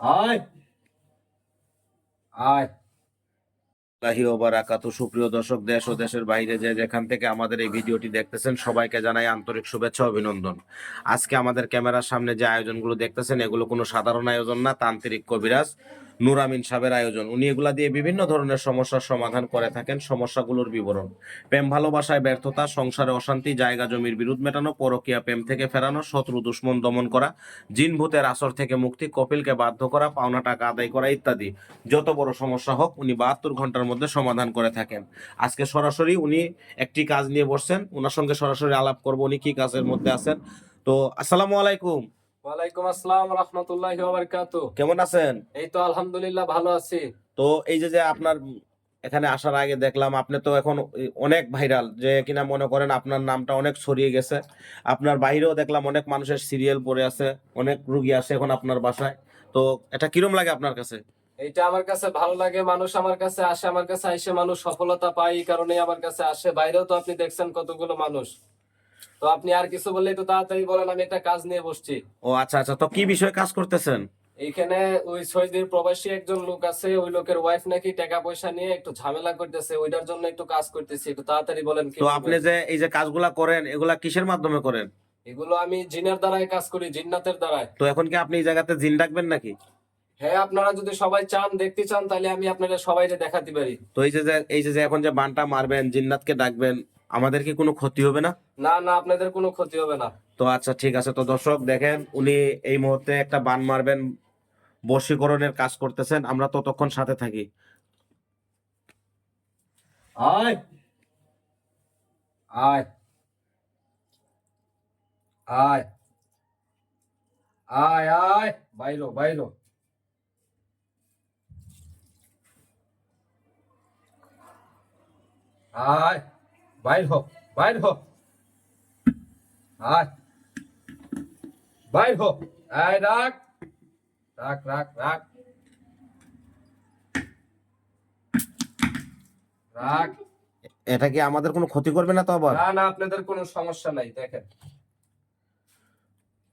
আয়। আয়। আল্লাহি ও সুপ্রিয় দর্শক, দেশ ও দেশের বাইরে যে যেখান থেকে আমাদের এই ভিডিওটি দেখতেছেন, সবাইকে জানাই আন্তরিক শুভেচ্ছা, অভিনন্দন। আজকে আমাদের ক্যামেরার সামনে যে আয়োজনগুলো দেখতেছেন, এগুলো কোনো সাধারণ আয়োজন না, তান্ত্রিক কবিরাজ। নূর আমিন সাহেবের আয়োজন। উনি এগুলা দিয়ে বিভিন্ন ধরনের সমস্যার সমাধান করে থাকেন, সমস্যাগুলোর বিবরণ। প্রেম ভালোবাসায় ব্যর্থতা, সংসারে অশান্তি, জায়গা জমির বিরোধ মেটানো, পরকীয়া প্রেম থেকে ফেরানো, শত্রু দুশ্মন দমন করা, জিন ভূতের আসর থেকে মুক্তি, কপিলকে বাধ্য করা, পাওনা টাকা আদায় করা ইত্যাদি। যত বড় সমস্যা হোক, উনি বাহাত্তর ঘণ্টার মধ্যে সমাধান করে থাকেন। আজকে সরাসরি উনি একটি কাজ নিয়ে বসছেন। ওনার সঙ্গে সরাসরি আলাপ করব, উনি কি কাজের মধ্যে আছেন। তো, আসসালামু আলাইকুম। ওয়ালাইকুম আসসালাম রহমতুল্লাহি ওয়াবারাকাতু কেমন আছেন? এই তো আলহামদুলিল্লাহ ভালো আছি। তো এই যে যে আপনার এখানে আসার আগে দেখলাম আপনি তো এখন অনেক ভাইরাল যে কিনা মনে করেন আপনার নামটা অনেক ছড়িয়ে গেছে। আপনার বাইরেও দেখলাম অনেক মানুষের সিরিয়াল পড়ে আছে অনেক রুগী আসে এখন আপনার বাসায়। তো এটা কিরম লাগে আপনার কাছে? এইটা আমার কাছে ভালো লাগে মানুষ আমার কাছে আসে আমার কাছে আইসে মানুষ সফলতা পায় এই কারণেই আমার কাছে আসে। বাইরেও তো আপনি দেখছেন কতগুলো মানুষ। তো আপনি আর কিছু বললে একটু তাড়াতাড়ি বলেন আমি একটা কাজ নিয়ে বসছি। ও আচ্ছা আচ্ছা। তো কি বিষয়ে কাজ করতেছেন? এইখানে ওই ছয়দিন প্রবাসী একজন লোক আছে ওই লোকের ওয়াইফ নাকি টাকা পয়সা নিয়ে একটু ঝামেলা করতেছে ওইটার জন্য একটু কাজ করতেছি একটু তাড়াতাড়ি বলেন কি তো আপনি যে এই যে কাজগুলা করেন এগুলা কিসের মাধ্যমে করেন? এগুলো আমি জিনের দ্বারাই কাজ করি জিন্নাতের দ্বারাই। তো এখন কি আপনি এই জায়গাতে জিন ডাকবেন নাকি? হ্যাঁ আপনারা যদি সবাই চান দেখতে চান তাহলে আমি আপনাদের সবাইকে দেখাতে পারি। তো এই যে এই যে এখন যে বানটা মারবেন জিন্নাতকে ডাকবেন আমাদের কি কোনো ক্ষতি হবে না? না না আপনাদের কোনো ক্ষতি হবে না। তো আচ্ছা ঠিক আছে। তো দর্শক দেখেন উনি এই মুহূর্তে একটা বান মারবেন বশীকরণের কাজ করতেছেন। আমরা ততক্ষণ সাথে থাকি। আয়। আয়। আয়। আয় আয়। বাইরো বাইরো। আয়। বাইর হো বাইর হো। আয়। বাইর হো। আয় রাখ। রাখ রাখ রাখ। রাখ। এটা কি আমাদের কোনো ক্ষতি করবে না তো আবার? না না আপনাদের কোনো সমস্যা নাই দেখেন।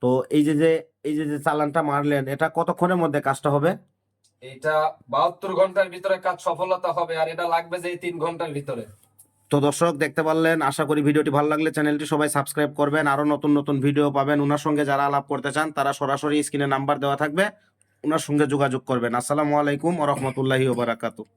তো এই যে যে এই যে যে চালানটা মারলেন এটা কতক্ষণের মধ্যে কাজটা হবে? এটা বাহাত্তর ঘণ্টার ভিতরে কাজ সফলতা হবে আর এটা লাগবে যে তিন ঘণ্টার ভিতরে। তো দর্শক, দেখতে পারলেন, আশা করি ভিডিওটি ভালো লাগলে চ্যানেলটি সবাই সাবস্ক্রাইব করবেন। আরও নতুন নতুন ভিডিও পাবেন। ওনার সঙ্গে যারা আলাপ করতে চান, তারা সরাসরি স্ক্রিনে নাম্বার দেওয়া থাকবে। ওনার সঙ্গে যোগাযোগ করবেন। আসসালামু আলাইকুম ও রহমতুল্লাহি ওয়া বারাকাতুহু।